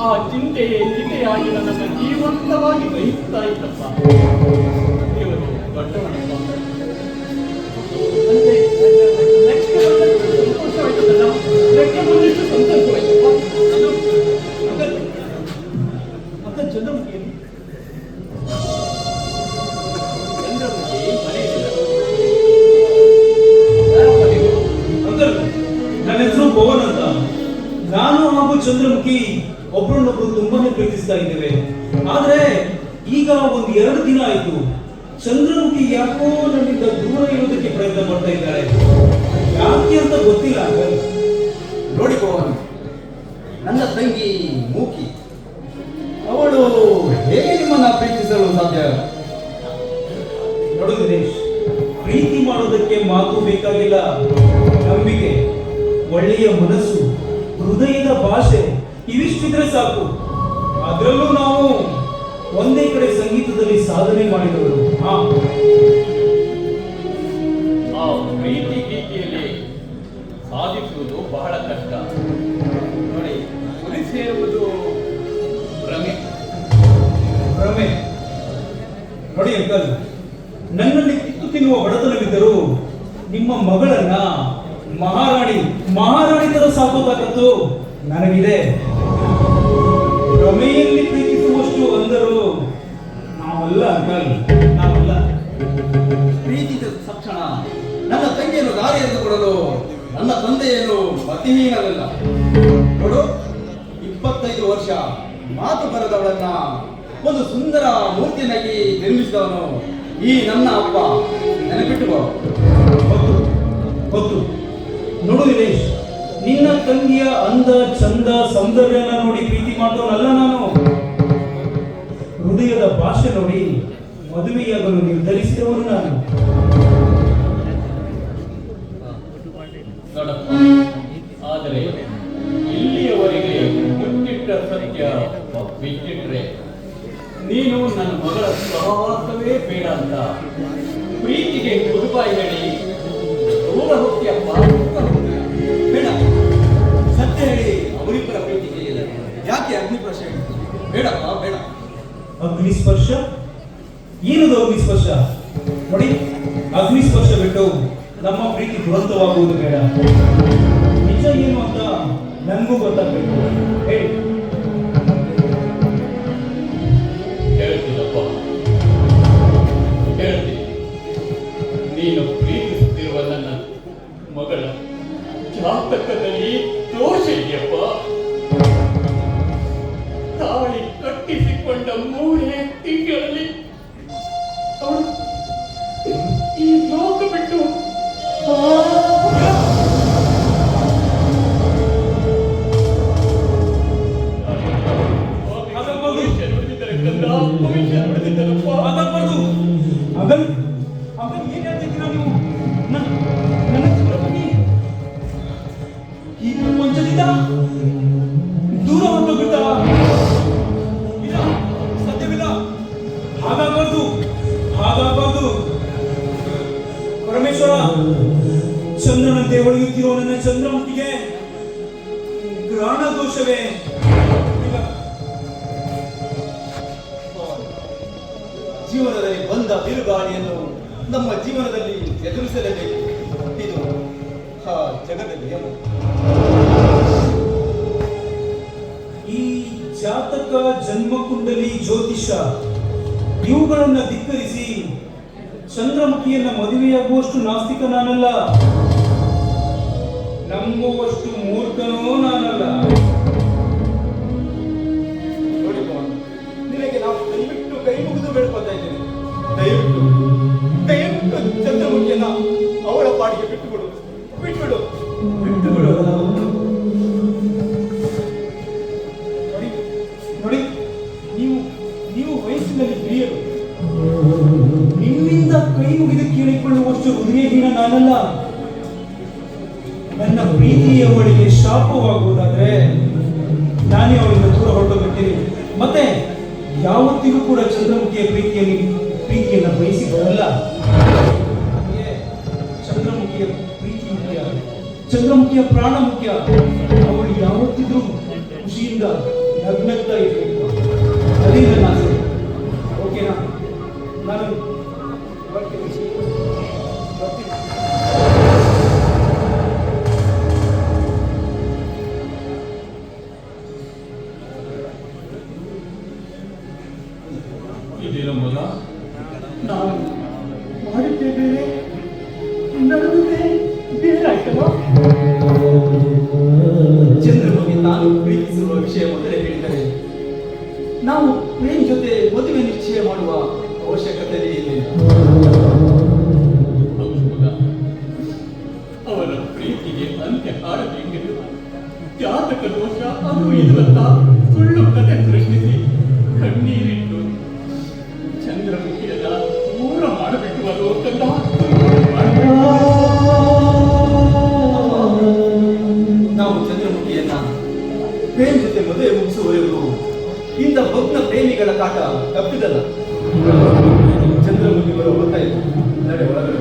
ಆ ಚಿಂತೆಯೇ ಚಿಂತೆಯಾಗಿ ನನ್ನನ್ನು ಜೀವಂತವಾಗಿ ಬಯಸ್ತಾ ಅಂಕಲ್ ನನ್ನ ಹೆಸರು ಪವನ್ ಅಂತ. ನಾನು ಹಾಗೂ ಚಂದ್ರಮುಖಿ ಒಬ್ಬರನ್ನೊಬ್ರು ತುಂಬಾನೇ ಪ್ರೀತಿಸ್ತಾ ಇದ್ದೇವೆ. ಆದ್ರೆ ಈಗ ಒಂದು ಎರಡು ದಿನ ಆಯ್ತು. ಚಂದ್ರಮುಖಿ ಯಾಕೋ ನನ್ನಿಂದ ದೂರ ಇರೋದಕ್ಕೆ ಪ್ರಯತ್ನ ಮಾಡ್ತಾ ಇದ್ದಾರೆ ಯಾಕೆ ಅಂತ ಗೊತ್ತಿಲ್ಲ. ನೋಡಿ ಪವನ್ ನನ್ನ ತಂಗಿ ಮೂಕಿ. ಅವಳು ಹೇಗೆ ನಿಮ್ಮನ್ನ ಪ್ರೀತಿಸಲು ಸಾಧ್ಯ? ನೋಡು ದಿನೇಶ್ ಪ್ರೀತಿ ಮಾಡೋದಕ್ಕೆ ಮಾತು ಬೇಕಾಗಿಲ್ಲ. ನಂಬಿಕೆ ಒಳ್ಳೆಯ ಮನಸ್ಸು ಹೃದಯದ ಭಾಷೆ. ಇವಿಷ್ಟಿದ್ರೆ ಸಾಕು. ಅದರಲ್ಲೂ ನಾವು ಒಂದೇ ಕಡೆ ಸಂಗೀತದಲ್ಲಿ ಸಾಧನೆ ಮಾಡಿದವರು. ಪ್ರೀತಿ ಗೀತೆಯಲ್ಲಿ ಸಾಧಿಸುವುದು ಬಹಳ ಕಷ್ಟ. ನೋಡಿ ಗುರಿ ಸೇರುವುದು ಭ್ರಮೆ. ಭ್ರಮೆ. ನೋಡಿ ಅಂಕಲ್ ನನ್ನಲ್ಲಿ ಕಿತ್ತು ತಿನ್ನುವ ಬಡತನವಿದ್ದರೂ ನಿಮ್ಮ ಮಗಳನ್ನ ಮಹಾರಾಣಿ ಮಹಾರಾಣಿ ತರ ಸಾಕೋತಾಕತ್ತು ನನಗಿದೆ. ಅಂಕಲ್ ನಾವಲ್ಲ ತಕ್ಷಣ ನನ್ನ ತಂಗಿಯನ್ನು ದಾರಿ ಕೊಡಲು ನನ್ನ ತಂದೆಯನ್ನು ಮತಿಹೀನರಲ್ಲ ನೋಡು, ಇಪ್ಪತ್ತೈದು ವರ್ಷ ಮಾತು ಬರದವಳನ್ನ ಒಂದು ಸುಂದರ ಮೂರ್ತಿಯನ್ನಾಗಿ ನಿರ್ಮಿಸಿದವನು ಈ ನನ್ನ ಅಪ್ಪ. ನೆನಪಿಟ್ಟುಕೋ ಗೊತ್ತು ನೋಡು ದಿನೇಶ್, ನಿನ್ನ ತಂಗಿಯ ಅಂದ ಚಂದ ಸೌಂದರ್ಯನ ನೋಡಿ ಪ್ರೀತಿ ಮಾಡೋನಲ್ಲ ನಾನು. ಹೃದಯದ ಭಾಷೆ ನೋಡಿ ಮದುವೆಯಾಗಲು ನಿರ್ಧರಿಸಿದವನು ನಾನು. ಆದರೆ ಇಲ್ಲಿಯವರೆಗೆ ಮುಚ್ಚಿಟ್ಟ ಸತ್ಯ ಬಿಚ್ಚಿಟ್ರೆ ನೀನು ನನ್ನ ಮಗಳ ಸಹವಾಸವೇ ಬೇಡ ಅಂತ ಪ್ರೀತಿಗೆ ಗುರುಬಾಯಿ ಹೇಳಿ ದೂರ ಹೋಗ್ತೀಯಪ್ಪ ಬೇಡ. ಸತ್ಯ ಹೇಳಿ ಅವರಿಬ್ಬರ ಪ್ರೀತಿಗೆ ಯಾಕೆ ಅಗ್ನಿಪ್ರಶ್ನೆ ಬೇಡಪ್ಪ ಬೇಡ. ಅಗ್ನಿಸ್ಪರ್ಶ? ಏನದು ಅಗ್ನಿಸ್ಪರ್ಶ ನೋಡಿ ಅಗ್ನಿಸ್ಪರ್ಶ ಬಿಟ್ಟು ನಮ್ಮ ಪ್ರೀತಿ ದುರಂತವಾಗುವುದು ಬೇಡ. ನಿಜ ಏನು ಅಂತ ನನಗೂ ಗೊತ್ತಾಗಬೇಕು. ಹೇಳಿ. ಹೇಳ್ತೀನಿ. ನೀನು ಪ್ರೀತಿಸುತ್ತಿರುವ ನನ್ನ ಮಗಳ ಜಾತಕದಲ್ಲಿ ದೋಷ ಇದೆಯಪ್ಪ ತಾಳಿ ಕಟ್ಟಿಸಿಕೊಂಡ ಮೂರೇ ತಿಂಗಳಲ್ಲಿ ಭವಿಷ್ಯ ನುಡಿದಿದ್ದರಪ್ಪ ಆಗಬಾರ್ದು ಹೇಳ್ತಿದ್ದೀರಾ ನೀವು ನನ್ನ ಚಂದ್ರಮುಖಿ ಈ ಪ್ರಪಂಚದಿಂದ ದೂರ ಹೊರಟೋಗ್ಬಿಡ್ತಾ ಇಲ್ಲ ಸತ್ಯವಿಲ್ಲ ಹಾಗಾಗಬಾರ್ದು ಹಾಗಾಗಬಾರ್ದು ಪರಮೇಶ್ವರ ಚಂದ್ರನಂತೆ ಒಳಗುತ್ತಿರುವ ನನ್ನ ಚಂದ್ರಮುಖಿಗೆ ಗ್ರಹಣ ದೋಷವೇ ಜೀವನದಲ್ಲಿ ಬಂದ ಬಿರುಗಾಳಿಯನ್ನು ನಮ್ಮ ಜೀವನದಲ್ಲಿ ಎದುರಿಸಲೇಬೇಕು. ಇದು ಆ ಜಗದ ನಿಯಮ ಈ ಜಾತಕ ಜನ್ಮಕುಂಡಲಿ ಜ್ಯೋತಿಷ ಇವುಗಳನ್ನ ಧಿಕ್ಕರಿಸಿ ಚಂದ್ರಮುಖಿಯನ್ನ ಮದುವೆಯಾಗುವಷ್ಟು ನಾಸ್ತಿಕ ನಾನಲ್ಲ. ನಂಬುವಷ್ಟು ಮೂರ್ಖನೂ ನಾನಲ್ಲ. ನೋಡಿ ನಿನಗೆ ನಾವು ದಯವಿಟ್ಟು ಕೈ ಮುಗಿದು ಬೇಡ್ಕೊತಾ ನೀವು ವಯಸ್ಸಿನಲ್ಲಿ ಹಿರಿಯರು, ನಿಮ್ಮಿಂದ ಕೈ ಮುಗಿದು ಕೇಳಿಕೊಳ್ಳುವಷ್ಟು ಹೃದಯಹೀನ ನಾನಲ್ಲ. ನನ್ನ ಪ್ರೀತಿಯವಳಿಗೆ ಶಾಪವಾಗುವುದಾದ್ರೆ ನಾನೇ ಅವಳಿಂದ ದೂರ ಹೊರಟೋಗ್ಬಿಡ್ತೀನಿ. ಮತ್ತೆ ಯಾವತ್ತಿಗೂ ಕೂಡ ಚಂದ್ರಮುಖಿಯ ಪ್ರೀತಿಯಲ್ಲಿ ಪ್ರೀತಿಯನ್ನ ಬಯಸಿ ಬರಲ್ಲ ಚಂದ್ರಮುಖಿಯ ಪ್ರೀತಿ ಮುಖ್ಯ. ಚಂದ್ರಮುಖಿಯ ಪ್ರಾಣ ಮುಖ್ಯ. ಚಂದ್ರಮುಖಿ ತಾನು ಪ್ರೀತಿಸುವ ವಿಷಯ ಮೊದಲೇ ಹೇಳಿದರೆ ನಾವು ಭಗ್ನ ಪ್ರೇಮಿಗಳ ಕಾಟ ತಪ್ಪಿದಲ್ಲ. ಚಂದ್ರಮುಖಿ ಬರುವ ಗೊತ್ತಾಯ್ತು ನಡೆ ಒಳಗೆ